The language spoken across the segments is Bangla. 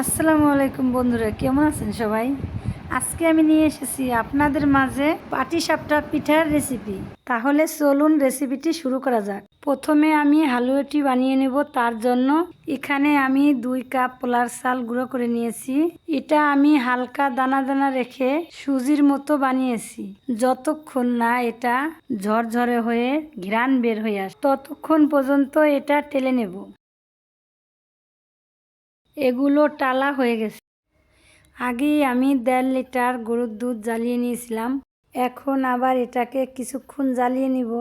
আসসালামু আলাইকুম বন্ধুরা, কেমন আছেন সবাই? আজকে আমি নিয়ে এসেছি আপনাদের মাঝে পাটিসাপটা পিঠার রেসিপি তাহলে চলুন রেসিপিটি শুরু করা যাক। প্রথমে আমি হালুয়াটি বানিয়ে নেব, তার জন্য এখানে আমি দুই কাপ পোলার চাল গুঁড়ো করে নিয়েছি। এটা আমি হালকা দানা দানা রেখে সুজির মতো বানিয়েছি। যতক্ষণ না এটা ঝরঝরে হয়ে ঘ্রাণ বের হয়ে আস ততক্ষণ পর্যন্ত এটা টেলে নেব। এগুলো টালা হয়ে গেছে। আগেই আমি দেড় লিটার গরুর দুধ জ্বালিয়ে নিয়েছিলাম। এখন আবার এটাকে কিছুক্ষণ জ্বালিয়ে নিব।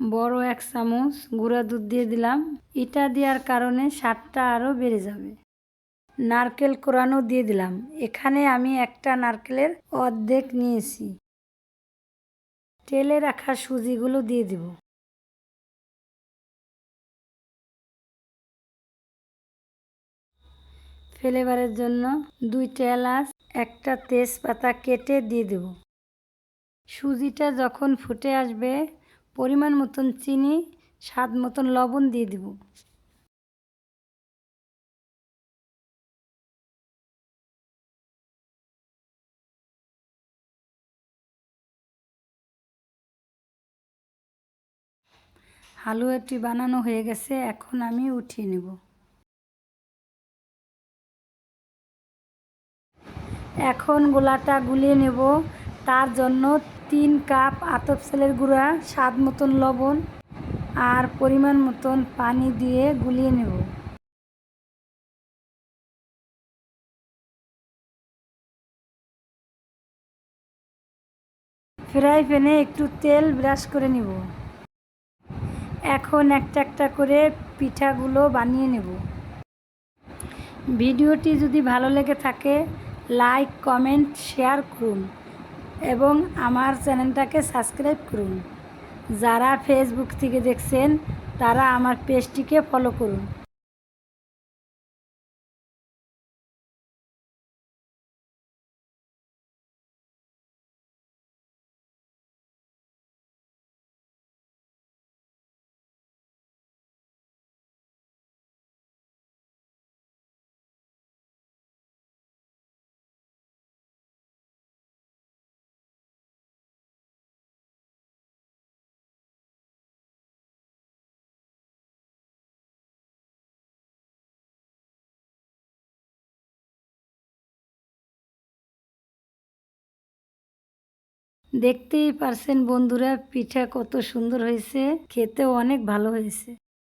বড় এক চামচ গুঁড়া দুধ দিয়ে দিলাম। এটা দেওয়ার কারণে স্বাদটা আরও বেড়ে যাবে। নারকেল কোরানো দিয়ে দিলাম। এখানে আমি একটা নারকেলের অর্ধেক নিয়েছি। তেলে রাখা সুজিগুলো দিয়ে দিব। ফ্লেভারের জন্য দুইটা এলাচ, একটা তেজপাতা কেটে দিয়ে দেব। সুজিটা যখন ফুটে আসবে, পরিমাণ মতন চিনি, স্বাদ মতন লবণ দিয়ে দেব। হালুয়াটি বানানো হয়ে গেছে, এখন আমি উঠিয়ে নেব। এখন গোলাটা গুলিয়ে নেব। তার জন্য তিন কাপ আতপ সেলের গুঁড়া, স্বাদ মতন লবণ আর পরিমাণ মতন পানি দিয়ে গুলিয়ে নেব। ফ্রাই প্যানে একটু তেল ব্রাশ করে নিব। এখন একটা একটা করে পিঠাগুলো বানিয়ে নেব। ভিডিওটি যদি ভালো লেগে থাকে, লাইক, কমেন্ট, শেয়ার করুন এবং আমার চ্যানেলটাকে সাবস্ক্রাইব করুন। যারা ফেসবুক থেকে দেখছেন, তারা আমার পেজটিকে ফলো করুন। দেখতেই পারছেন বন্ধুরা পিঠা কত সুন্দর হয়েছে খেতেও অনেক ভালো হয়েছে।